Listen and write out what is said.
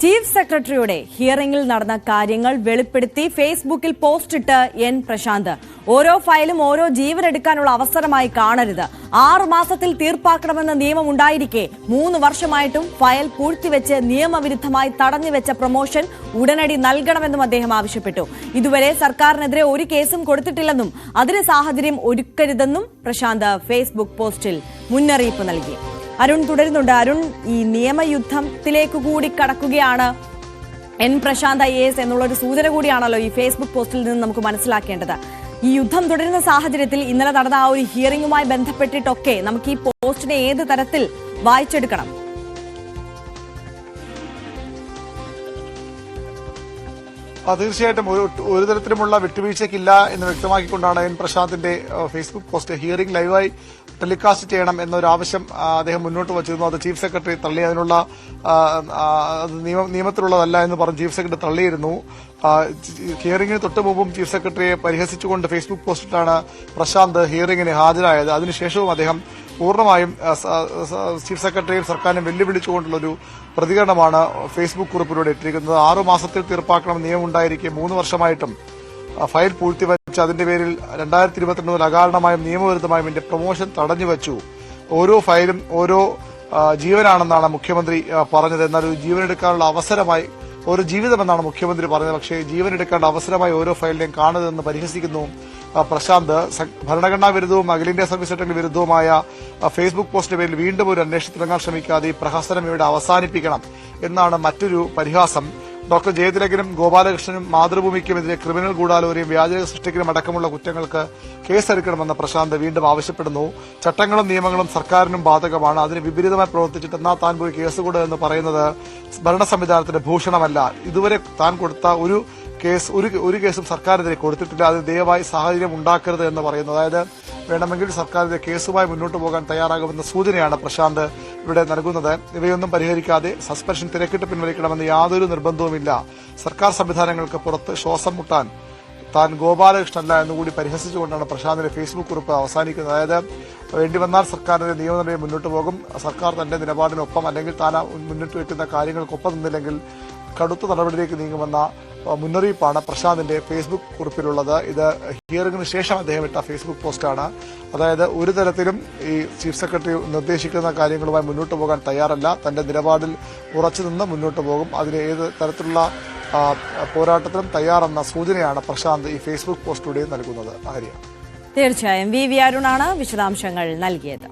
Chief സെക്രട്ടറിയുടെ ഹിയറിംഗിൽ നടന്ന കാര്യങ്ങൾ വെളിപ്പെടുത്തി ഫേസ്ബുക്കിൽ പോസ്റ്റിട്ട് എൻ പ്രശാന്ത്. ഓരോ ഫയലും ഓരോ ജീവൻ എടുക്കാനുള്ള അവസരമായി കാണരുത്. ആറു മാസത്തിൽ തീർപ്പാക്കണമെന്ന നിയമം ഉണ്ടായിരിക്കെ. മൂന്ന് വർഷമായിട്ടും ഫയൽ പൂഴ്ത്തിവെച്ച് നിയമവിരുദ്ധമായി തടഞ്ഞുവെച്ച പ്രൊമോഷൻ ഉടനടി നൽകണമെന്നും അദ്ദേഹം ആവശ്യപ്പെട്ടു. ഇതുവരെ സർക്കാരിനെതിരെ ഒരു കേസും കൊടുത്തിട്ടില്ലെന്നും അതിന് സാഹചര്യം ഒരുക്കരുതെന്നും പ്രശാന്ത് ഫേസ്ബുക്ക് പോസ്റ്റിൽ മുന്നറിയിപ്പ് നൽകി. അരുൺ തുടരുന്നുണ്ട്. അരുൺ ഈ നിയമയുദ്ധത്തിലേക്ക് കൂടി കടക്കുകയാണ് എൻ പ്രശാന്ത് ഐ എസ് എന്നുള്ള ഒരു സൂചന കൂടിയാണല്ലോ ഈ ഫേസ്ബുക്ക് പോസ്റ്റിൽ നിന്ന് നമുക്ക് മനസ്സിലാക്കേണ്ടത്. ഈ യുദ്ധം തുടരുന്ന സാഹചര്യത്തിൽ ഇന്നലെ നടന്ന ആ ഒരു ഹിയറിംഗുമായി ബന്ധപ്പെട്ടിട്ടൊക്കെ നമുക്ക് ഈ പോസ്റ്റിനെ ഏത് തരത്തിൽ വായിച്ചെടുക്കണം? തീർച്ചയായിട്ടും. ഒരു ഒരു തരത്തിലുമുള്ള വിട്ടുവീഴ്ചയ്ക്കില്ല എന്ന് വ്യക്തമാക്കിക്കൊണ്ടാണ് എൻ പ്രശാന്തിന്റെ ഫേസ്ബുക്ക് പോസ്റ്റ് ഹിയറിംഗ് ലൈവായി ടെലികാസ്റ്റ് ചെയ്യണം എന്നൊരാവശ്യം അദ്ദേഹം മുന്നോട്ട് വച്ചിരുന്നു. അത് ചീഫ് സെക്രട്ടറി തള്ളി അതിനുള്ള നിയമത്തിലുള്ളതല്ല എന്ന് പറഞ്ഞ് ചീഫ് സെക്രട്ടറി തള്ളിയിരുന്നു. ഹിയറിംഗിന് തൊട്ട് മുമ്പും ചീഫ് സെക്രട്ടറിയെ പരിഹസിച്ചുകൊണ്ട് ഫേസ്ബുക്ക് പോസ്റ്റിട്ടാണ് പ്രശാന്ത് ഹിയറിംഗിന് ഹാജരായത്. അതിനുശേഷവും അദ്ദേഹം പൂർണമായും ചീഫ് സെക്രട്ടറിയും സർക്കാരിനെ വെല്ലുവിളിച്ചുകൊണ്ടുള്ളൊരു പ്രതികരണമാണ് ഫേസ്ബുക്ക് കുറിപ്പിലൂടെ ഇട്ടിരിക്കുന്നത്. ആറു മാസത്തിൽ തീർപ്പാക്കണം നിയമമുണ്ടായിരിക്കെ മൂന്ന് വർഷമായിട്ടും ഫയൽ ഫയൽ പൂഴ്ത്തിവെച്ച് അതിന്റെ പേരിൽ രണ്ടായിരത്തി ഇരുപത്തിരണ്ട് മുതൽ അകാരണമായും നിയമവിരുദ്ധമായും എന്റെ പ്രൊമോഷൻ തടഞ്ഞു വെച്ചു. ഓരോ ഫയലും ഓരോ ജീവനാണെന്നാണ് മുഖ്യമന്ത്രി പറഞ്ഞത്. എന്നാൽ ഒരു ജീവനെടുക്കാനുള്ള അവസരമായി ഒരു ജീവിതമെന്നാണ് മുഖ്യമന്ത്രി പറഞ്ഞത്. പക്ഷേ ജീവനെടുക്കേണ്ട അവസരമായി ഓരോ ഫയലിനെയും കാണരുതെന്ന് പരിഹസിക്കുന്നു പ്രശാന്ത്. ഭരണഘടനാ വിരുദ്ധവും അഖിലേന്ത്യാ സർവീസ് സെക്രട്ടറി വിരുദ്ധവുമായ ഫേസ്ബുക്ക് പോസ്റ്റിന്റെ പേരിൽ വീണ്ടും ഒരു അന്വേഷണത്തിലിറങ്ങാൻ ശ്രമിക്കാതെ ഈ പ്രഹസനം ഇവിടെ അവസാനിപ്പിക്കണം എന്നാണ് മറ്റൊരു പരിഹാസം. ഡോക്ടർ ജയതിലകനും ഗോപാലകൃഷ്ണനും മാതൃഭൂമിക്കുമെതിരെ ക്രിമിനൽ ഗൂഢാലോചനയും വ്യാജ സൃഷ്ടിക്കലും അടക്കമുള്ള കുറ്റങ്ങൾക്ക് കേസെടുക്കണമെന്ന് പ്രശാന്ത് വീണ്ടും ആവശ്യപ്പെടുന്നു. ചട്ടങ്ങളും നിയമങ്ങളും സർക്കാരിനും ബാധകമാണ്. അതിന് വിപരീതമായി പ്രവർത്തിച്ചിട്ട് എന്നാ താൻ പോയി കേസ് കൂടുക എന്ന് പറയുന്നത് ഭരണ സംവിധാനത്തിന്റെ ഭൂഷണമല്ല. ഇതുവരെ താൻ കൊടുത്ത ഒരു കേസ് ഒരു കേസും സർക്കാരിനെതിരെ കൊടുത്തിട്ടില്ല. അതിന് ദയവായി സാഹചര്യം ഉണ്ടാക്കരുത് എന്ന് പറയുന്നു. അതായത് വേണമെങ്കിൽ സർക്കാരിന്റെ കേസുമായി മുന്നോട്ട് പോകാൻ തയ്യാറാകുമെന്ന സൂചനയാണ് പ്രശാന്ത് ഇവിടെ നൽകുന്നത്. ഇവയൊന്നും പരിഹരിക്കാതെ സസ്പെൻഷൻ തിരക്കിട്ട് പിൻവലിക്കണമെന്ന് യാതൊരു നിർബന്ധവുമില്ല. സർക്കാർ സംവിധാനങ്ങൾക്ക് പുറത്ത് ശ്വാസം മുട്ടാൻ താൻ ഗോപാലകൃഷ്ണനല്ല എന്നുകൂടി പരിഹസിച്ചുകൊണ്ടാണ് പ്രശാന്തിന്റെ ഫേസ്ബുക്ക് കുറിപ്പ് അവസാനിക്കുന്നത്. അതായത് വേണ്ടി വന്നാൽ സർക്കാരിന്റെ നിയമനിർണയം മുന്നോട്ട് പോകും. സർക്കാർ തന്റെ നിലപാടിനൊപ്പം അല്ലെങ്കിൽ താൻ മുന്നിട്ട് വയ്ക്കുന്ന കാര്യങ്ങൾക്കൊപ്പം നിന്നില്ലെങ്കിൽ കടുത്ത നടപടിയിലേക്ക് നീങ്ങുമെന്ന മുന്നറിയിപ്പാണ് പ്രശാന്തിന്റെ ഫേസ്ബുക്ക് കുറിപ്പിലുള്ളത്. ഇത് ഹിയറിംഗിന് ശേഷം അദ്ദേഹം ഇട്ട ഫേസ്ബുക്ക് പോസ്റ്റാണ് അതായത് ഒരു തരത്തിലും ഈ ചീഫ് സെക്രട്ടറി നിർദ്ദേശിക്കുന്ന കാര്യങ്ങളുമായി മുന്നോട്ട് പോകാൻ തയ്യാറല്ല. തന്റെ നിലപാടിൽ ഉറച്ചു നിന്ന് മുന്നോട്ട് പോകും. അതിന് ഏത് തരത്തിലുള്ള പോരാട്ടത്തിനും തയ്യാറെന്ന സൂചനയാണ് പ്രശാന്ത് ഈ ഫേസ്ബുക്ക് പോസ്റ്റിലൂടെ നൽകുന്നത്. ആര്യ. തീർച്ചയായും വി വി അരുണാണ് വിശദാംശങ്ങൾ നൽകിയത്.